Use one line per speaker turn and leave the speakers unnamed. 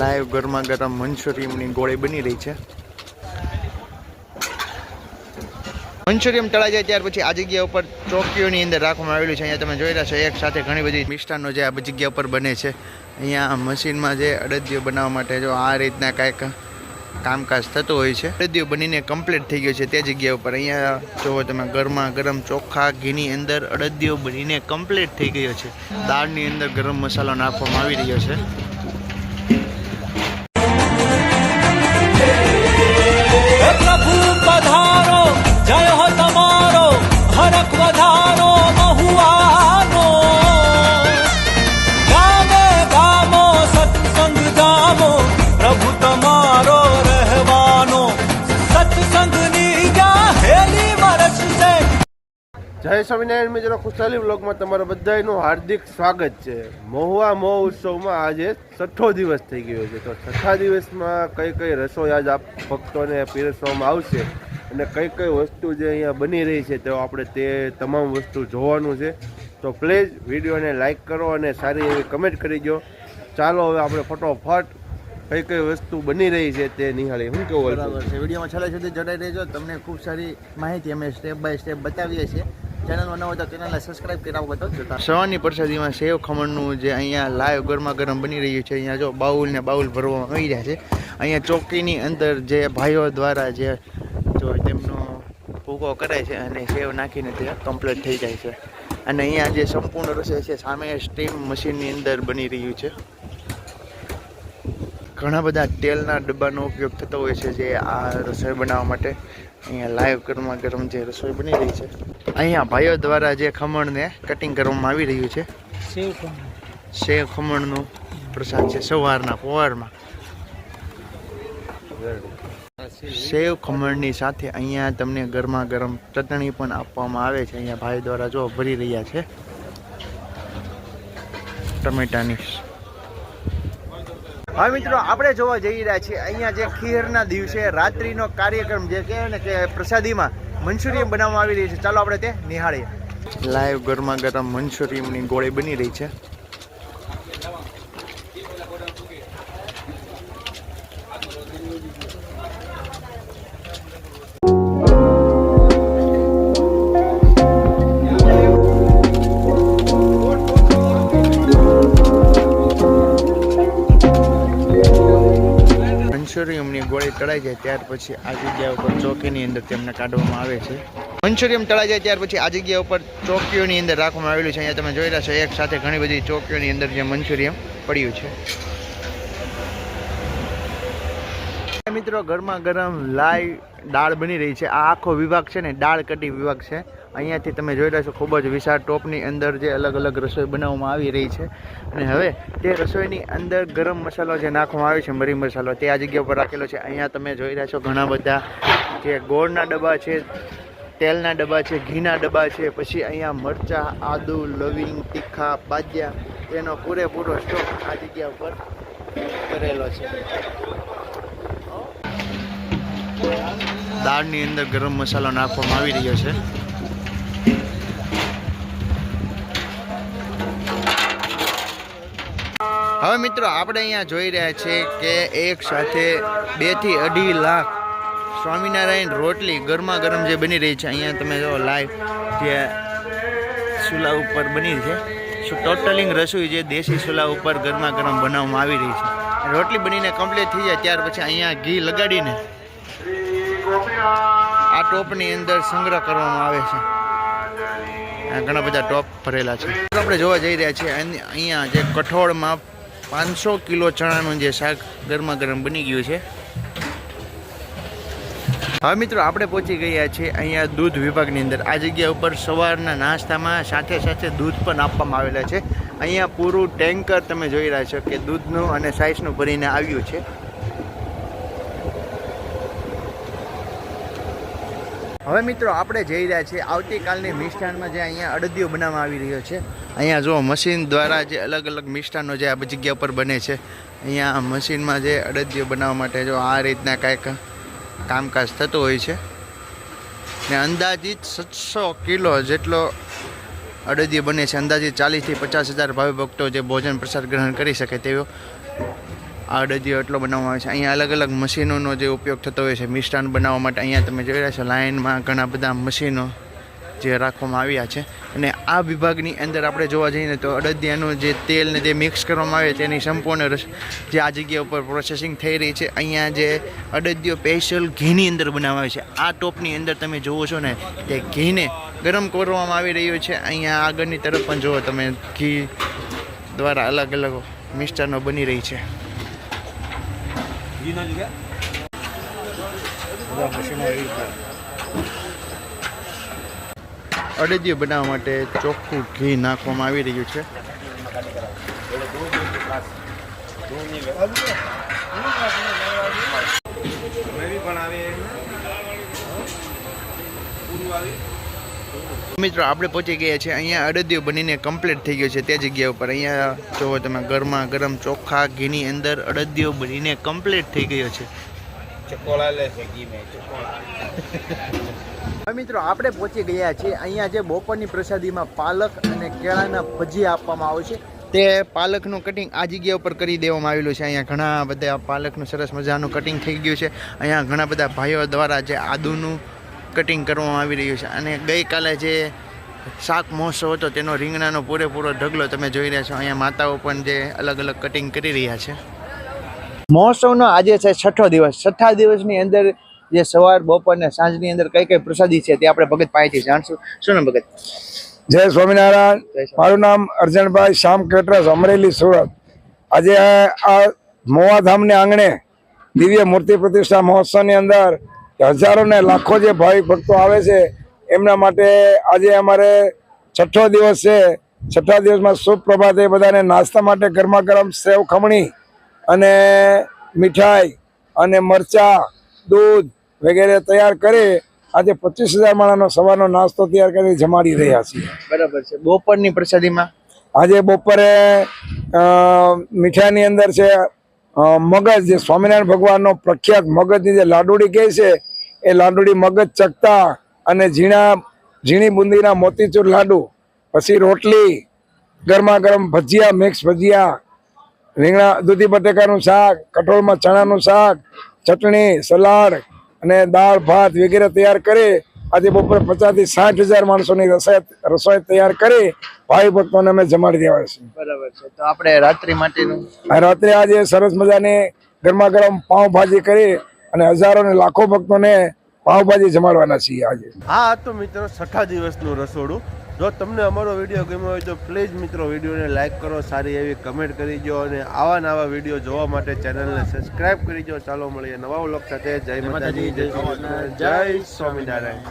Live ગરમા ગરમ મંચુરિયમની ગોળી બની રહી છે. મંચુરિયમ તળાઈ જાય ત્યાર પછી આ જગ્યા ઉપર ચોકીઓની અંદર રાખવામાં આવેલું છે. અહીંયા તમે જોઈ રહ્યા છો, એક સાથે ઘણી બધી મિષ્ટાનો જે આ જગ્યા ઉપર બને છે. અહીંયા મશીનમાં જે અડદિયો બનાવવા માટે જો આ રીતના કાંઈક કામકાજ થતું હોય છે. અડદિયો બનીને કમ્પ્લીટ થઈ ગયો છે તે જગ્યા ઉપર. અહીંયા જોવો તમે, ગરમા ગરમ ચોખ્ખા ઘીની અંદર અડદિયો બનીને કમ્પ્લીટ થઈ ગયો છે. દાળની અંદર ગરમ મસાલો નાખવામાં આવી રહ્યો છે.
જય
સ્વામિનારાયણ મિત્રો, ખુશાલી બ્લોગમાં તમારા બધાનું હાર્દિક સ્વાગત છે. મહુવા મહો ઉત્સવમાં આજે છઠ્ઠો દિવસ થઈ ગયો છે. તો છઠ્ઠા દિવસમાં કઈ કઈ રસોઈ આજ આપ ભક્તોને પીરસવામાં આવશે અને કઈ કઈ વસ્તુ જે અહીંયા બની રહી છે તો આપણે તે તમામ વસ્તુ જોવાનું છે. તો પ્લીઝ વિડીયોને લાઇક કરો અને સારી એવી કમેન્ટ કરી દો. ચાલો હવે આપણે ફટોફટ કઈ કઈ વસ્તુ બની રહી છે તે નિહાળી. હું કેવું
બરાબર છે. વિડીયોમાં છેલ્લા સુધી જોડાઈ રહેજો. તમને ખૂબ સારી માહિતી અમે સ્ટેપ બાય સ્ટેપ બતાવીએ છીએ. ચેનલમાં ન હોય તો ચેનલને સબસ્ક્રાઇબ કરી રાખો તો જોતા સવારની પ્રસાદીમાં સેવ ખમણનું જે અહીંયા લાઈવ ગરમા ગરમ બની રહ્યું છે, અહીંયા જો બાઉલ ને બાઉલ ભરવામાં આવી રહ્યા છે. અહીંયા ચોકીની અંદર જે ભાઈઓ દ્વારા જે જો તેમનો ભૂકો કરે છે અને સેવ નાખીને તે કમ્પ્લીટ થઈ જાય છે. અને અહીંયા જે સંપૂર્ણ રસોઈ છે, સામે સ્ટીમ મશીનની અંદર બની રહ્યું છે. ઘણા બધા તેલના ડબ્બાનો ઉપયોગ થતો હોય છે જે આ રસોઈ બનાવવા માટે અહીંયા લાઈવ ગરમા ગરમ જે રસોઈ બની રહી છે. અહીંયા ભાઈઓ દ્વારા જે ખમણને કટિંગ કરવામાં આવી રહ્યું છે. સેવ ખમણનું પ્રસાદ છે સવારના પોવારમાં. સેવ ખમણની સાથે અહીંયા તમને ગરમા ગરમ ચટણી પણ આપવામાં આવે છે. અહીંયા ભાઈ દ્વારા જો ભરી રહ્યા છે. ટમેટાની હા મિત્રો, આપણે જોવા જઈ રહ્યા છીએ, અહીંયા જે ખીરના દિવસે રાત્રિનો કાર્યક્રમ જે કહેવાય ને કે પ્રસાદીમાં મંચુરિયમ બનાવવામાં આવી રહી છે. ચાલો આપણે તે નિહાળીએ. લાઈવ ગરમા ગરમ મંચુરિયમની ગોળી બની રહી છે. મંચુરિયમની ગોળી તળાઈ જાય ત્યાર પછી આ જગ્યા ઉપર ચોકીની અંદર તેમને કાઢવામાં આવે છે. મંચુરિયમ તળાઈ જાય ત્યાર પછી આ જગ્યા ઉપર ચોકીઓની અંદર રાખવામાં આવેલું છે. અહીંયા તમે જોઈ રહ્યા છો, એક સાથે ઘણી બધી ચોકીઓની અંદર જે મંચુરિયમ પડ્યું છે. મિત્રો ગરમા ગરમ લાઈ દાળ બની રહી છે. આ આખો વિભાગ છે ને, દાળ કટી વિભાગ છે. અહીંયાથી તમે જોઈ રહ્યા છો, ખૂબ જ વિશાળ ટોપની અંદર જે અલગ અલગ રસોઈ બનાવવામાં આવી રહી છે. અને હવે તે રસોઈની અંદર ગરમ મસાલો જે નાખવામાં આવ્યો છે, મરી મસાલો, તે આ જગ્યા ઉપર રાખેલો છે. અહીંયા તમે જોઈ રહ્યા છો ઘણા બધા જે ગોળના ડબ્બા છે, તેલના ડબ્બા છે, ઘીના ડબ્બા છે, પછી અહીંયા મરચાં, આદુ, લવિંગ, તીખા, બાજ્યા, તેનો પૂરેપૂરો સ્ટોક આ જગ્યા ઉપર કરેલો છે. દાળની અંદર ગરમ મસાલો નાખવામાં આવી રહ્યો છે. હવે મિત્રો, આપણે અહીંયા જોઈ રહ્યા છીએ કે એક સાથે બેથી અઢી લાખ સ્વામિનારાયણ રોટલી ગરમા ગરમ જે બની રહી છે. અહીંયા તમે જો લાઈવ જે ચૂલા ઉપર બની છે. ટોટલિંગ રસોઈ જે દેશી ચૂલા ઉપર ગરમા ગરમ બનાવવામાં આવી રહી છે. રોટલી બનીને કમ્પ્લીટ થઈ જાય, ત્યાર પછી અહીંયા ઘી લગાડીને આ ટોપની અંદર સંગ્રહ કરવામાં આવે છે. ઘણા બધા ટોપ ભરેલા છે. આપણે જોવા જઈ રહ્યા છીએ અહીં- અહીંયા જે કઠોળમાં પાંચસો કિલો ચણાનું જે શાક ગરમા ગરમ બની ગયું છે. હવે મિત્રો, આપણે પહોંચી ગયા છીએ અહીંયા દૂધ વિભાગની અંદર. આ જગ્યા ઉપર સવારના નાસ્તામાં સાથે સાથે દૂધ પણ આપવામાં આવેલા છે. અહીંયા પૂરું ટેન્કર તમે જોઈ રહ્યા છો કે દૂધનું અને સાઇઝનું ભરીને આવ્યું છે. હવે મિત્રો, આપણે જઈ રહ્યા છીએ. આવતીકાલની મિષ્ટાનમાં જે અહીંયા અડદિયો બનાવવામાં આવી રહ્યો છે. અહીંયા જો મશીન દ્વારા જે અલગ અલગ મિષ્ટાનો જે આ જગ્યા પર બને છે. અહીંયા મશીનમાં જે અડદિયો બનાવવા માટે જો આ રીતના કાંઈક કામકાજ થતું હોય છે. ને અંદાજિત સાતસો કિલો જેટલો અડદિયો બને છે. અંદાજિત ચાલીસથી પચાસ હજાર ભાવિ ભક્તો જે ભોજન પ્રસાદ ગ્રહણ કરી શકે તેવો આ અડદિયો એટલો બનાવવામાં આવે છે. અહીંયા અલગ અલગ મશીનોનો જે ઉપયોગ થતો હોય છે, મિષ્ટાન બનાવવા માટે અહીંયા તમે જોઈ રહ્યા છો, લાઇનમાં ઘણા બધા મશીનો જે રાખવામાં આવ્યા છે. અને આ વિભાગની અંદર આપણે જોવા જઈએ તો અડદિયાનું જે તેલ ને જે મિક્સ કરવામાં આવે તેની સંપૂર્ણ રસ જે આ જગ્યા ઉપર પ્રોસેસિંગ થઈ રહી છે. અહીંયા જે અડદિયો સ્પેશિયલ ઘીની અંદર બનાવવામાં આવે છે. આ ટોપની અંદર તમે જુઓ છો ને તે ઘીને ગરમ કરવામાં આવી રહ્યું છે. અહીંયા આગળની તરફ પણ જુઓ તમે, ઘી દ્વારા અલગ અલગ મિષ્ટાનો બની રહી છે. અડદિયો બનાવવા માટે ચોખ્ખું ઘી નાખવામાં આવી રહ્યું છે. મિત્રો આપણે પહોંચી ગયા છીએ અહીંયા અડદિયો બનીને કમ્પ્લીટ થઈ ગયો છે તે જગ્યા ઉપર. અહીંયા જોવો તમે ગરમા ગરમ ચોખા ઘીની અંદર અડદિયો બનીને કમ્પ્લીટ થઈ ગયો છે. મિત્રો આપણે પહોંચી ગયા છીએ. અહીંયા જે બપોરની પ્રસાદીમાં પાલક અને કેળાના ભજીયા આપવામાં આવે છે તે પાલકનું કટિંગ આ જગ્યા ઉપર કરી દેવામાં આવેલું છે. અહીંયા ઘણા બધા પાલકનું સરસ મજાનું કટિંગ થઈ ગયું છે. અહીંયા ઘણા બધા ભાઈઓ દ્વારા જે આદુનું કટિંગ કરવામાં આવી રહ્યું છે. અને ગઈકાલે જે શાક મહોત્સવ હતો તેનો રીંગણાનો પૂરેપૂરો ઢગલો તમે જોઈ રહ્યા છો. અહીંયા માતાઓ પણ જે અલગ અલગ કટિંગ કરી રહ્યા છે. મહોત્સવનો આજે છે છઠ્ઠો દિવસ. છઠ્ઠા દિવસની અંદર જે સવાર બપોર ને સાંજની અંદર કઈ કઈ પ્રસાદી છે તે આપણે ભગત પાસેથી જાણશું. શું નામ ભગત?
જય સ્વામિનારાયણ. મારું નામ અર્જનભાઈ શ્યામ કેટરસ અમરેલી સુરત. આજે આ મોવાધામને આંગણે દિવ્ય મૂર્તિ પ્રતિષ્ઠા મહોત્સવની અંદર હજારો ને લાખો જે ભાવિક ભક્તો આવે છે એમના માટે આજે અમારે છઠ્ઠો દિવસ છે. છઠ્ઠા દિવસમાં શુભ પ્રભાતે બધાને નાસ્તા માટે ગરમા ગરમ સેવ ખમણી અને મીઠાઈ અને મરચા દૂધ વગેરે તૈયાર કરી આજે પચીસ હજાર માણાનો સવારનો નાસ્તો તૈયાર કરી જમાડી રહ્યા છીએ.
બરાબર છે. બપોરની પ્રસાદીમાં?
આજે બપોરે મીઠાઈની અંદર છે મગજ જે સ્વામિનારાયણ ભગવાનનો પ્રખ્યાત મગજની જે લાડુડી કહે છે એ લાડુડી મગજ ચકતા અને ઝીણા ઝીણી બુંદીના મોતીચૂર લાડુ પછી રોટલી ગરમા ગરમ ભજીયા મિક્સ ભજીયા રીંગણા દૂધી બટેકાનું શાક કઠોળમાં ચણાનું શાક ચટણી સલાડ અને દાળ ભાત વગેરે તૈયાર કરી આજે બપોરે પચાસથી સાઠ હજાર માણસોની રસોઈ રસોઈ તૈયાર કરી ભાઈ ભક્તોને અમે જમાડી દેવા છે.
બરાબર છે. તો આપણે રાત્રિ માટેનું
રાત્રે આજે સરસ મજાની ગરમા ગરમ પાઉંભાજી કરી અને હજારો ને લાખો ભક્તોને પાવભાજી જમાડવાના છીએ આજે.
આ હતું મિત્રો છઠ્ઠા દિવસનું રસોડું. જો તમને અમારો વીડિયો ગમ્યો હોય તો પ્લીઝ મિત્રો વિડીયોને લાઇક કરો સારી એવી કમેન્ટ કરી દો અને આવા નવા વીડિયો જોવા માટે ચેનલને સબસ્ક્રાઇબ કરી દો. ચાલો મળીએ નવા વ્લોગ સાથે. જય માતાજી જય જય સ્વામિનારાયણ.